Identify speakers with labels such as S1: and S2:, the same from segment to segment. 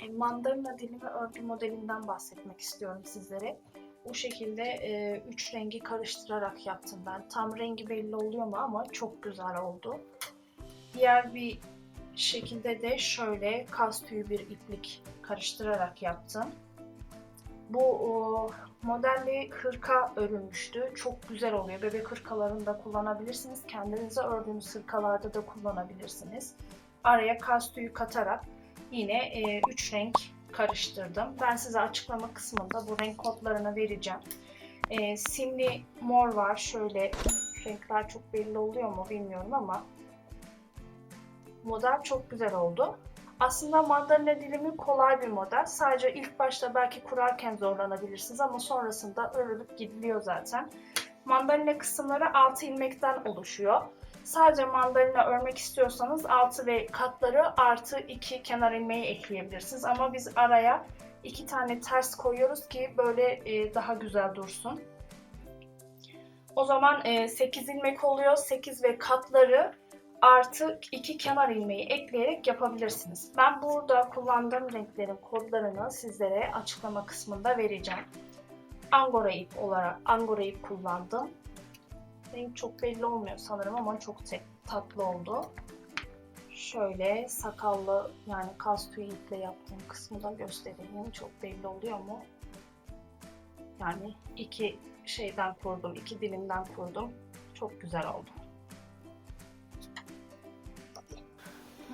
S1: E, mandalina dilimi örgü modelinden bahsetmek istiyorum sizlere. Bu şekilde e, üç rengi karıştırarak yaptım ben. Tam rengi belli oluyor mu ama çok güzel oldu. Diğer bir şekilde de şöyle kas tüyü bir iplik karıştırarak yaptım. Bu o, modelle hırka örülmüştü. Çok güzel oluyor. Bebek hırkalarında kullanabilirsiniz. Kendinize ördüğünüz hırkalarda da kullanabilirsiniz. Araya kas tüyü katarak yine 3 renk karıştırdım. Ben size açıklama kısmında bu renk kodlarını vereceğim. E, simli mor var. Şöyle renkler çok belli oluyor mu bilmiyorum ama model çok güzel oldu. Aslında mandalina dilimi kolay bir model. Sadece ilk başta belki kurarken zorlanabilirsiniz ama sonrasında örülüp gidiliyor zaten. Mandalina kısımları 6 ilmekten oluşuyor. Sadece mandalina örmek istiyorsanız altı ve katları artı 2 kenar ilmeği ekleyebilirsiniz. Ama biz araya iki tane ters koyuyoruz ki böyle e, daha güzel dursun. O zaman 8 ilmek oluyor. 8 ve katları artı iki kenar ilmeği ekleyerek yapabilirsiniz. Ben burada kullandığım renklerin kodlarını sizlere açıklama kısmında vereceğim. Angora ip olarak Angora ip kullandım. Renk çok belli olmuyor sanırım ama çok tatlı oldu. Şöyle sakallı yani kas tüyü iple yaptığım kısmı da göstereyim. Çok belli oluyor mu? Yani iki şeyden kurdum, iki dilimden kurdum. Çok güzel oldu.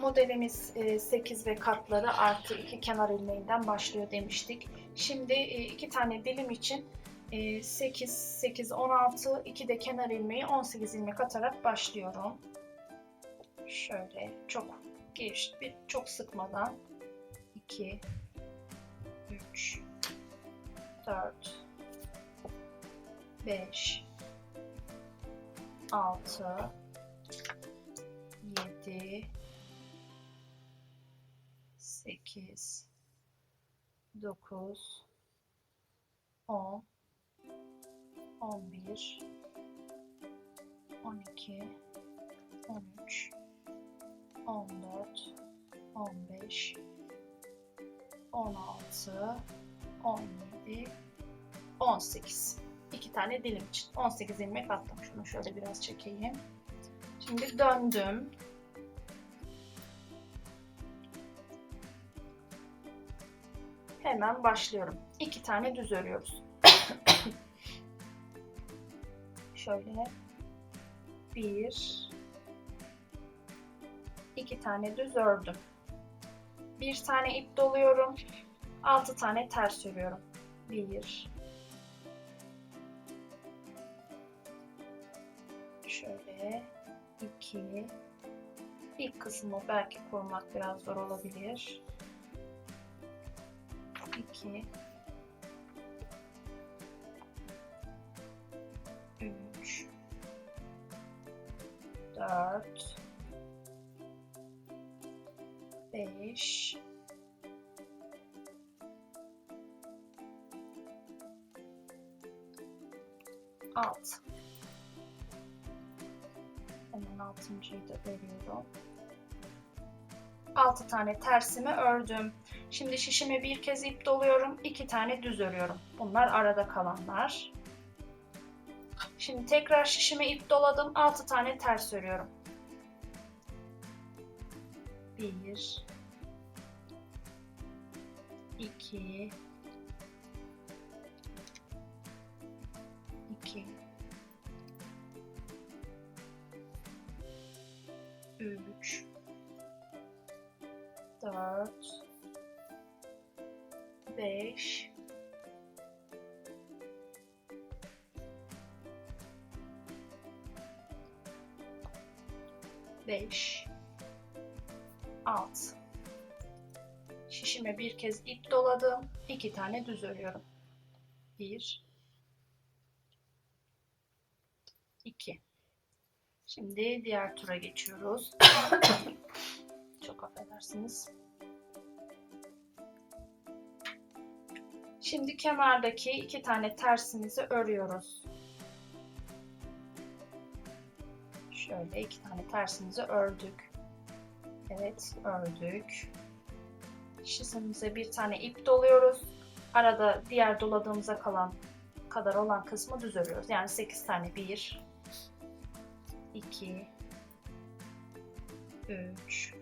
S1: Modelimiz 8 ve katları artı 2 kenar ilmeğinden başlıyor demiştik. Şimdi iki tane dilim için 8, 8, 16, 2 de kenar ilmeği 18 ilmek atarak başlıyorum. Şöyle çok geniş bir çok sıkmadan 2 3 4 5 6 7 8 9 10 11 12 13 14 15 16 17 18 iki tane dilim için. 18 ilmek attım şunu şöyle biraz çekeyim. Şimdi döndüm. Hemen başlıyorum. İki tane düz örüyoruz şöyle bir iki tane düz ördüm. Bir tane ip doluyorum. Altı tane ters örüyorum. Bir şöyle iki ilk kısmı belki kurmak biraz zor olabilir. 2 6 tane tersimi ördüm. Şimdi şişime bir kez ip doluyorum. 2 tane düz örüyorum. Bunlar arada kalanlar. Şimdi tekrar şişime ip doladım. 6 tane ters örüyorum. 1 2 2 3 4 5 5 6 Şişime bir kez ip doladım. 2 tane düz örüyorum. 1 2 Şimdi diğer tura geçiyoruz. Çok affedersiniz. Şimdi kenardaki iki tane tersimizi örüyoruz. Şöyle iki tane tersimizi ördük. Evet, ördük. Şişimize bir tane ip doluyoruz. Arada diğer doladığımıza kalan kadar olan kısmı düz örüyoruz. Yani 8 tane 1 2 3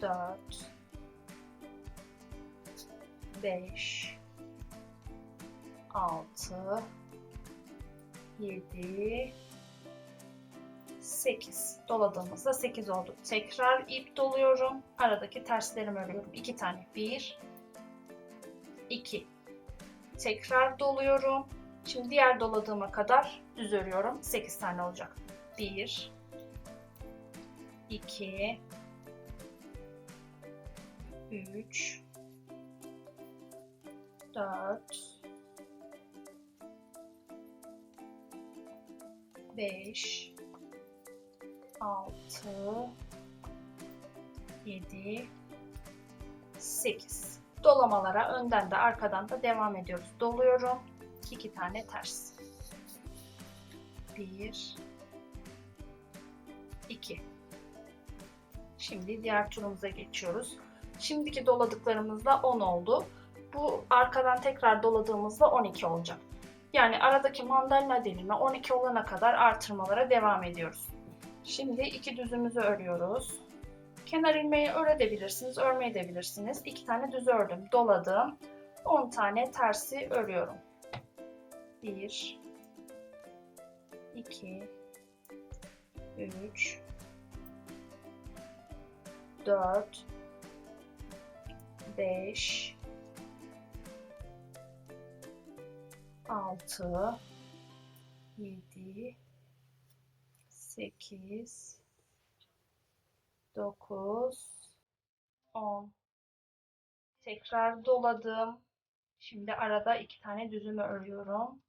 S1: 4 5 6 7 8 doladığımızda 8 oldu. Tekrar ip doluyorum. Aradaki terslerimi örüyorum. 2 tane. 1 2 Tekrar doluyorum. Şimdi diğer doladığıma kadar düz örüyorum. 8 tane olacak. 1 2 3 4 5 6 7 8 dolamalara önden de arkadan da devam ediyoruz. Doluyorum. 2 tane ters. 1 2 Şimdi diğer turumuza geçiyoruz. Şimdiki doladıklarımızda 10 oldu. Bu arkadan tekrar doladığımızda 12 olacak. Yani aradaki mandalina dilimi 12 olana kadar artırmalara devam ediyoruz. Şimdi iki düzümüzü örüyoruz. Kenar ilmeği örebilirsiniz, örmeyebilirsiniz. İki tane düz ördüm, doladım. 10 tane tersi örüyorum. 1 2 3 4 5 6 7 8 9 10 Tekrar doladım. Şimdi arada iki tane düzümü örüyorum.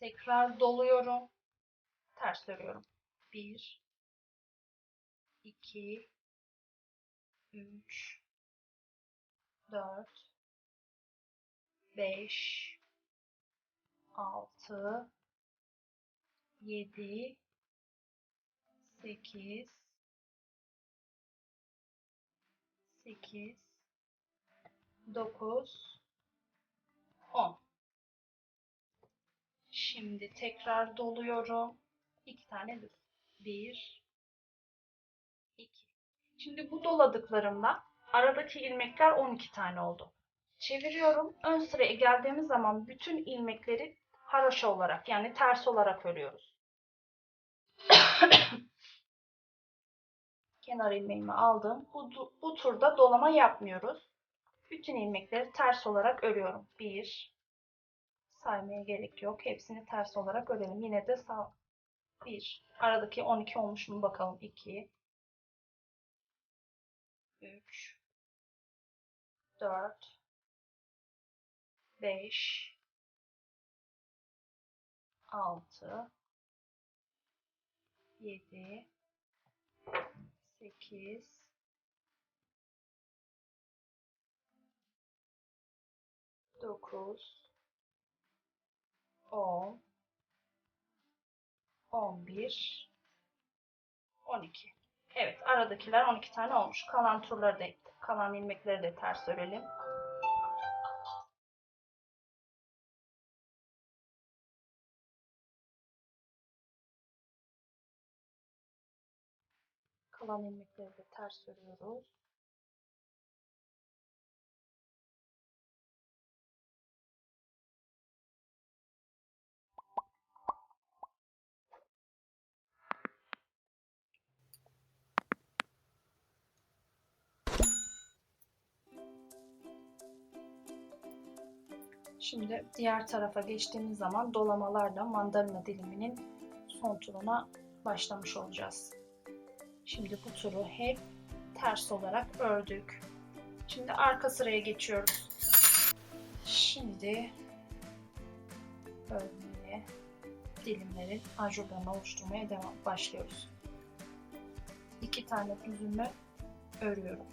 S1: Tekrar doluyorum. Ters örüyorum. 1 2 3 4 5 6 7 8 8 9 10 Şimdi tekrar doluyorum. İki tane düz. 1 2 Şimdi bu doladıklarımda aradaki ilmekler 12 tane oldu. Çeviriyorum. Ön sıraya geldiğimiz zaman bütün ilmekleri haroşa olarak yani ters olarak örüyoruz. Kenar ilmeğimi aldım. Bu, bu turda dolama yapmıyoruz. Bütün ilmekleri ters olarak örüyorum. 1 saymaya gerek yok. Hepsini ters olarak örelim. Yine de sağ 1 aradaki 12 olmuş mu bakalım. 2 3 4 5 6 7 8 9 10 11 12 Evet aradakiler 12 tane olmuş. Kalan turları da kalan ilmekleri de ters örelim. Kalan ilmekleri de ters örüyoruz. Şimdi diğer tarafa geçtiğimiz zaman dolamalarla mandalina diliminin son turuna başlamış olacağız. Şimdi bu turu hep ters olarak ördük. Şimdi arka sıraya geçiyoruz. Şimdi örmeye dilimlerin ajurlarını oluşturmaya devam başlıyoruz. İki tane düzümü örüyorum.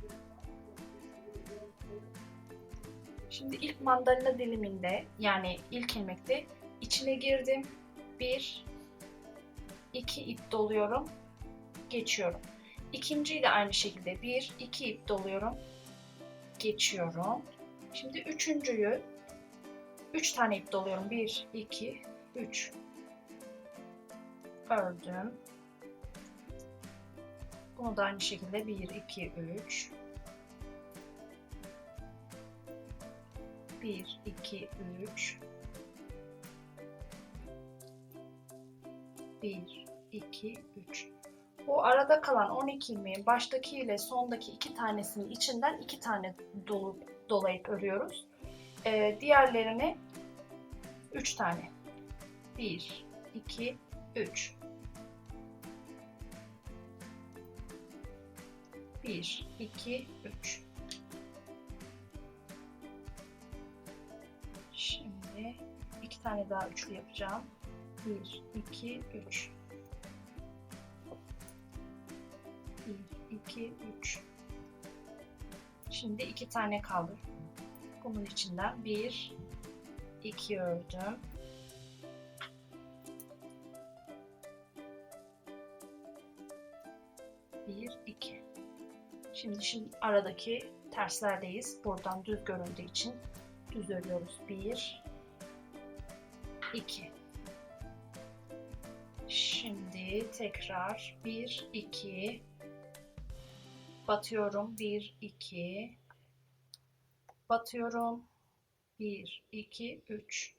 S1: Şimdi ilk mandalina diliminde yani ilk ilmekte içine girdim. Bir, iki ip doluyorum. geçiyorum. İkinciyi de aynı şekilde 1, 2 ip doluyorum. Geçiyorum. Şimdi üçüncüyü 3 tane ip doluyorum. 1, 2, 3. Ördüm. Bunu da aynı şekilde 1, 2, 3. 1, 2, 3. 1, 2, 3. Bu arada kalan 12 ilmeğin baştaki ile sondaki iki tanesinin içinden iki tane dolu, dolayıp örüyoruz. Ee, diğerlerini 3 tane. 1, 2, 3. 1, 2, 3. Şimdi iki tane daha üçlü yapacağım. 1, 2, 3. 1, 2, 3. Şimdi iki tane kaldı. Bunun içinden 1, 2 ördüm. Bir, iki. Şimdi şimdi aradaki terslerdeyiz. Buradan düz göründüğü için düz örüyoruz. Bir, iki. Şimdi tekrar 1 2 batıyorum. 1 2 batıyorum. 1 2 3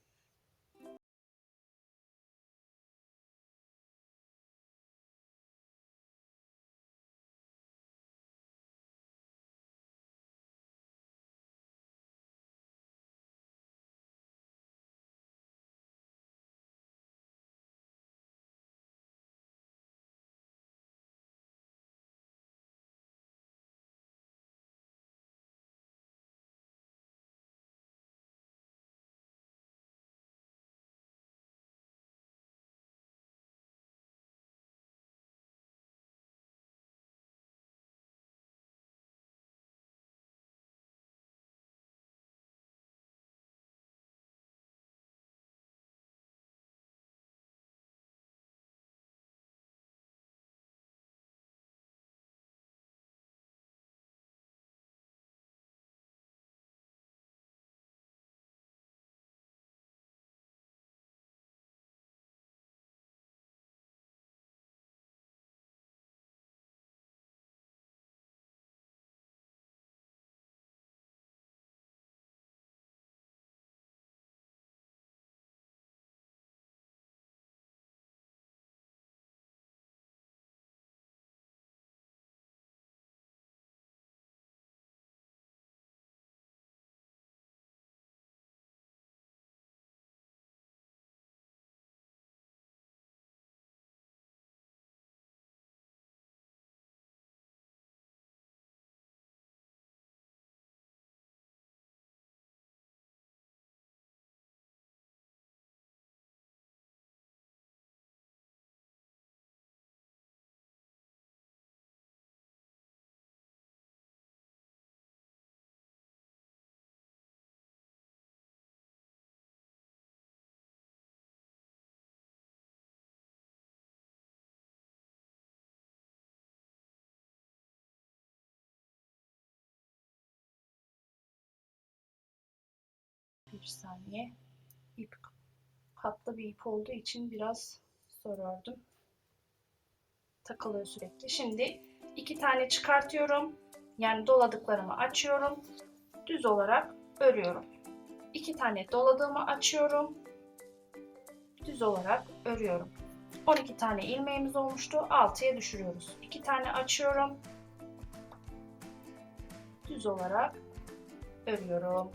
S1: saniye ip katlı bir ip olduğu için biraz zor ördüm. Takılıyor sürekli. Şimdi iki tane çıkartıyorum. Yani doladıklarımı açıyorum. Düz olarak örüyorum. İki tane doladığımı açıyorum. Düz olarak örüyorum. 12 tane ilmeğimiz olmuştu. 6'ya düşürüyoruz. 2 tane açıyorum. Düz olarak örüyorum.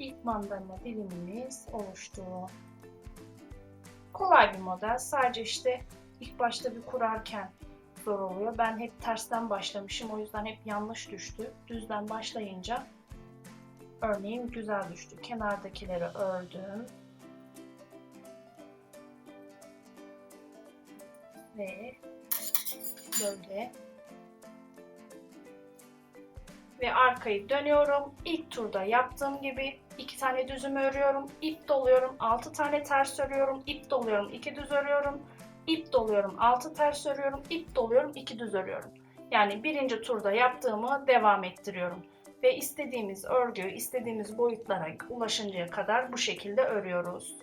S1: İlk mandalina dilimimiz oluştu. Kolay bir model. Sadece işte ilk başta bir kurarken zor oluyor. Ben hep tersten başlamışım. O yüzden hep yanlış düştü. Düzden başlayınca örneğim güzel düştü. Kenardakileri ördüm. Ve böyle ve arkayı dönüyorum. İlk turda yaptığım gibi tane düzümü örüyorum, ip doluyorum, 6 tane ters örüyorum, ip doluyorum, 2 düz örüyorum, ip doluyorum, 6 ters örüyorum, ip doluyorum, 2 düz örüyorum. Yani birinci turda yaptığımı devam ettiriyorum. Ve istediğimiz örgüyü istediğimiz boyutlara ulaşıncaya kadar bu şekilde örüyoruz.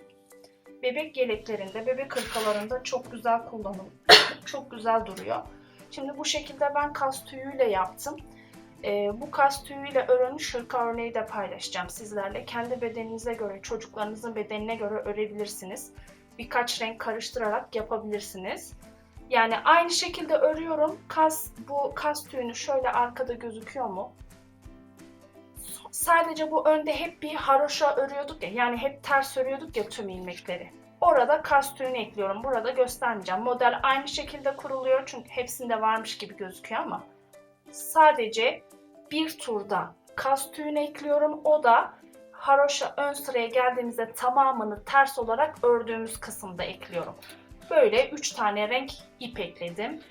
S1: Bebek yeleklerinde, bebek hırkalarında çok güzel kullanım, çok güzel duruyor. Şimdi bu şekilde ben kas tüyüyle yaptım. Ee, bu kas tüyüyle örülmüş hırka örneği de paylaşacağım sizlerle. Kendi bedeninize göre, çocuklarınızın bedenine göre örebilirsiniz. Birkaç renk karıştırarak yapabilirsiniz. Yani aynı şekilde örüyorum. Kas, bu kas tüyünü şöyle arkada gözüküyor mu? Sadece bu önde hep bir haroşa örüyorduk ya. Yani hep ters örüyorduk ya tüm ilmekleri. Orada kas tüyünü ekliyorum. Burada göstermeyeceğim. Model aynı şekilde kuruluyor çünkü hepsinde varmış gibi gözüküyor ama sadece bir turda kas tüyünü ekliyorum. O da haroşa ön sıraya geldiğimizde tamamını ters olarak ördüğümüz kısımda ekliyorum. Böyle 3 tane renk ip ekledim.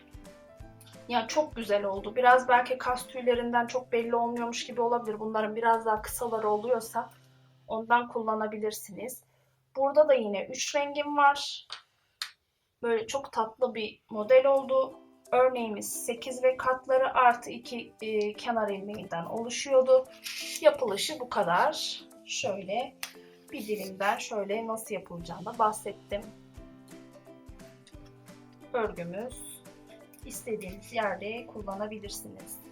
S1: Ya çok güzel oldu. Biraz belki kas tüylerinden çok belli olmuyormuş gibi olabilir. Bunların biraz daha kısaları oluyorsa ondan kullanabilirsiniz. Burada da yine 3 rengim var. Böyle çok tatlı bir model oldu. Örneğimiz 8 ve katları artı 2 e, kenar ilmeğinden oluşuyordu. Yapılışı bu kadar. Şöyle bir dilimden şöyle nasıl yapılacağını bahsettim. Örgümüz istediğiniz yerde kullanabilirsiniz.